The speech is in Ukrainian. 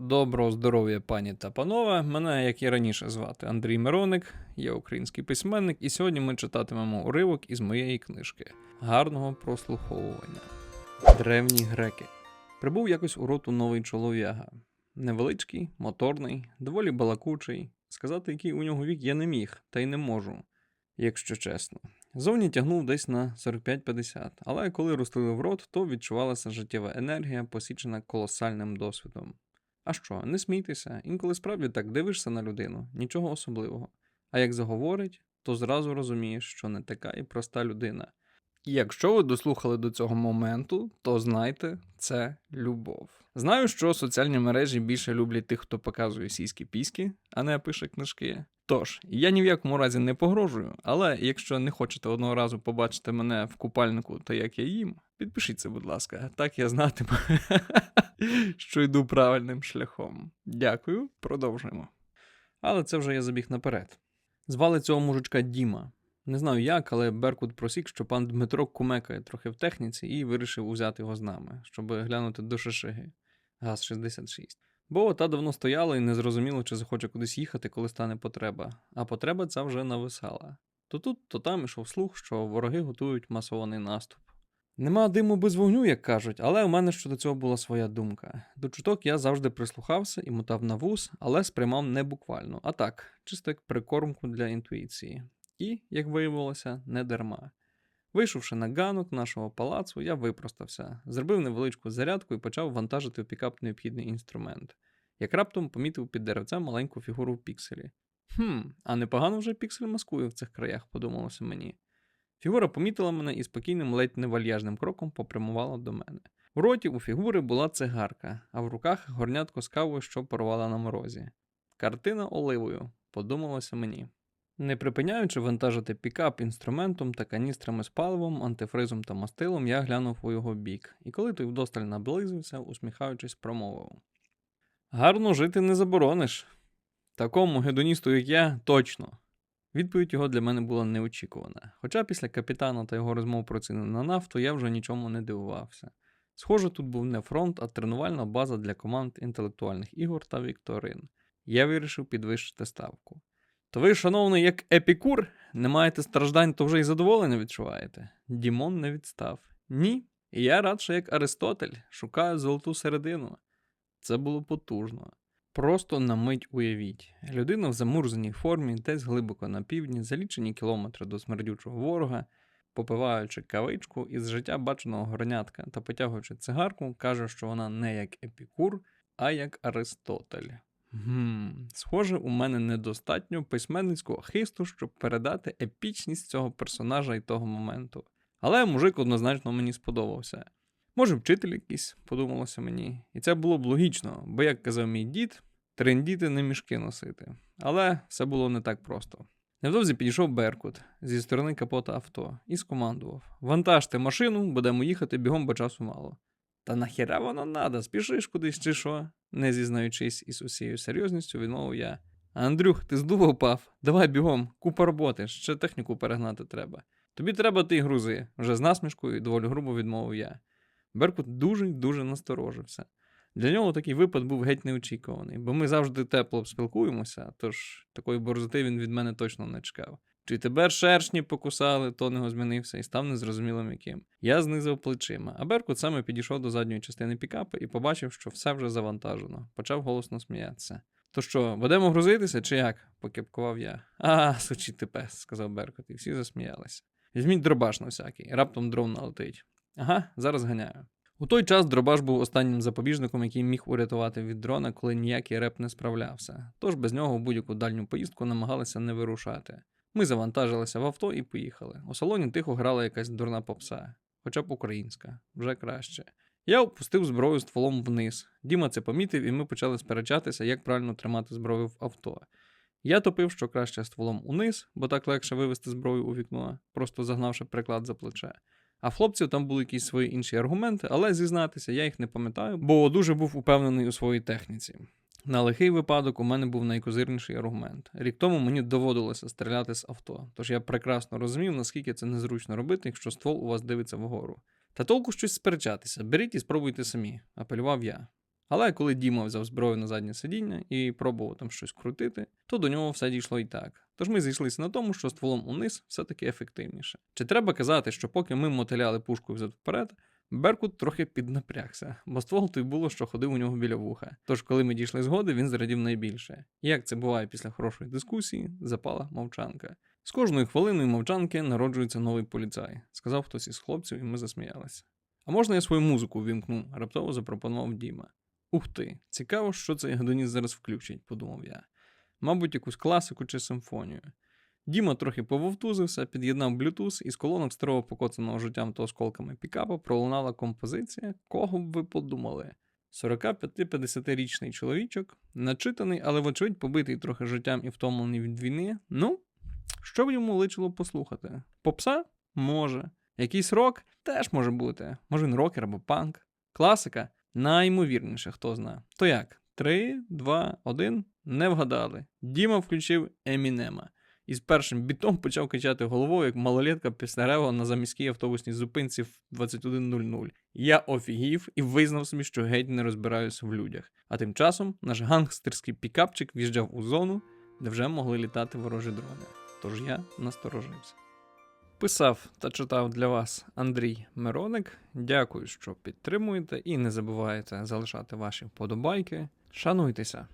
Доброго здоров'я, пані та панове. Мене, як і раніше, звати Андрій Мироник, я український письменник, і сьогодні ми читатимемо уривок із моєї книжки Гарного прослуховування. Древні греки. Прибув якось у роту новий чолов'яга. Невеличкий, моторний, доволі балакучий. Сказати, який у нього вік, я не міг, та й не можу, якщо чесно. Зовні тягнув десь на 45-50, але коли розтулив в рот, то відчувалася життєва енергія, посічена колосальним досвідом. А що, не смійтеся, інколи справді так дивишся на людину, нічого особливого. А як заговорить, то зразу розумієш, що не така і проста людина. І якщо ви дослухали до цього моменту, то знайте, це любов. Знаю, що соціальні мережі більше люблять тих, хто показує сіські піськи, а не пише книжки. Тож, я ні в якому разі не погрожую, але якщо не хочете одного разу побачити мене в купальнику та як я їм, підпишіться, будь ласка, так я знатиму, що йду правильним шляхом. Дякую, продовжуємо. Але це вже я забіг наперед. Звали цього мужичка Діма. Не знаю як, але Беркут просік, що пан Дмитро кумекає трохи в техніці і вирішив узяти його з нами, щоб глянути до Шишиги. ГАЗ-66. Бо та давно стояла і не зрозуміло, чи захоче кудись їхати, коли стане потреба. А потреба ця вже нависала. То тут, то там ішов слух, що вороги готують масований наступ. Нема диму без вогню, як кажуть, але у мене щодо цього була своя думка. До чуток я завжди прислухався і мотав на вуз, але сприймав не буквально, а так, чисто як прикормку для інтуїції. І, як виявилося, не дарма. Вийшовши на ганок нашого палацу, я випростався, зробив невеличку зарядку і почав вантажити в пікап необхідний інструмент. Як раптом помітив під деревцем маленьку фігуру в пікселі. Хм, а непогано вже піксель маскує в цих краях, подумалося мені. Фігура помітила мене і спокійним, ледь невальяжним кроком попрямувала до мене. У роті у фігури була цигарка, а в руках горнятко з кавою, що порвала на морозі. Картина оливою, подумалося мені. Не припиняючи вантажити пікап інструментом та каністрами з паливом, антифризом та мастилом, я глянув у його бік, і коли той вдосталь наблизився, усміхаючись, промовив: Гарно жити не заборониш. Такому гедоністу, як я, точно. Відповідь його для мене була неочікувана. Хоча після капітана та його розмов про ціни на нафту я вже нічому не дивувався. Схоже, тут був не фронт, а тренувальна база для команд інтелектуальних ігор та вікторин. Я вирішив підвищити ставку. То ви, шановний, як епікур, не маєте страждань, то вже й задоволення відчуваєте. Дімон не відстав. Ні. І я радше, як Аристотель, шукаю золоту середину. Це було потужно. Просто на мить уявіть. Людина в замурзаній формі, десь глибоко на півдні, за лічені кілометри до смердючого ворога, попиваючи кавичку із життя баченого горнятка та потягуючи цигарку, каже, що вона не як епікур, а як Аристотель. Гм, схоже, у мене недостатньо письменницького хисту, щоб передати епічність цього персонажа і того моменту. Але мужик однозначно мені сподобався. Може, вчитель якийсь, подумалося мені. І це було б логічно, бо, як казав мій дід, трендіти не мішки носити. Але все було не так просто. Невдовзі підійшов Беркут зі сторони капота авто і скомандував: Вантажте машину, будемо їхати бігом, бо часу мало. Та нахіра воно надо, спішиш кудись чи що? Не зізнаючись із усією серйозністю, відмовив я. Андрюх, ти з дуба впав? Давай бігом, купа роботи, ще техніку перегнати треба. Тобі треба ти грузи, вже з насмішкою доволі грубо відмовив я. Беркут дуже дуже насторожився. Для нього такий випад був геть неочікуваний, бо ми завжди тепло спілкуємося, тож такої борзоти він від мене точно не чекав. Чи тебе шершні покусали, тон його змінився і став незрозумілим яким. Я знизив плечима, а Беркут саме підійшов до задньої частини пікапа і побачив, що все вже завантажено. Почав голосно сміятися. То що, будемо грузитися чи як? покепкував я. А, сучий ти пес, сказав Беркут, і всі засміялися. Візьміть дробаш на всякий, раптом дрон налетить. Ага, зараз ганяю. У той час дробаш був останнім запобіжником, який міг урятувати від дрона, коли ніякий реп не справлявся. Тож без нього в будь-яку дальню поїздку намагалися не вирушати. Ми завантажилися в авто і поїхали. У салоні тихо грала якась дурна попса, хоча б українська, вже краще. Я опустив зброю стволом вниз. Діма це помітив, і ми почали сперечатися, як правильно тримати зброю в авто. Я топив, що краще стволом униз, бо так легше вивести зброю у вікно, просто загнавши приклад за плече. А хлопців там були якісь свої інші аргументи, але зізнатися, я їх не пам'ятаю, бо дуже був упевнений у своїй техніці. На лихий випадок у мене був найкозирніший аргумент. Рік тому мені доводилося стріляти з авто, тож я прекрасно розумів, наскільки це незручно робити, якщо ствол у вас дивиться вгору. Та толку щось сперечатися, беріть і спробуйте самі, апелював я. Але коли Діма взяв зброю на заднє сидіння і пробував там щось крутити, то до нього все дійшло і так. Тож ми зійшлися на тому, що стволом униз все-таки ефективніше. Чи треба казати, що поки ми мотиляли пушку взад вперед, Беркут трохи піднапрягся, бо ствол той було, що ходив у нього біля вуха. Тож, коли ми дійшли згоди, він зрадів найбільше. Як це буває після хорошої дискусії, запала мовчанка. З кожною хвилиною мовчанки народжується новий поліцай, сказав хтось із хлопців, і ми засміялися. А можна я свою музику вімкну? раптово запропонував Діма. Ух ти, цікаво, що цей гадоніс зараз включить, подумав я. Мабуть, якусь класику чи симфонію. Діма трохи пововтузився, під'єднав блютуз, і з колонок старого покоцаного життям та осколками пікапа пролунала композиція, кого б ви подумали. 45-50-річний чоловічок, начитаний, але, вочевидь, побитий трохи життям і втомлений від війни. Ну, що б йому личило послухати? Попса? Може. Якийсь рок? Теж може бути. Може він рокер або панк. Класика? Наймовірніше, хто знає. То як? Три, два, один. Не вгадали. Діма включив Емінема. І з першим бітом почав качати головою, як малолетка після рева на заміській автобусній зупинці в 21.00. Я офігів і визнав собі, що геть не розбираюся в людях. А тим часом наш гангстерський пікапчик в'їжджав у зону, де вже могли літати ворожі дрони. Тож я насторожився. Писав та читав для вас Андрій Мироник. Дякую, що підтримуєте і не забувайте залишати ваші вподобайки. Шануйтеся!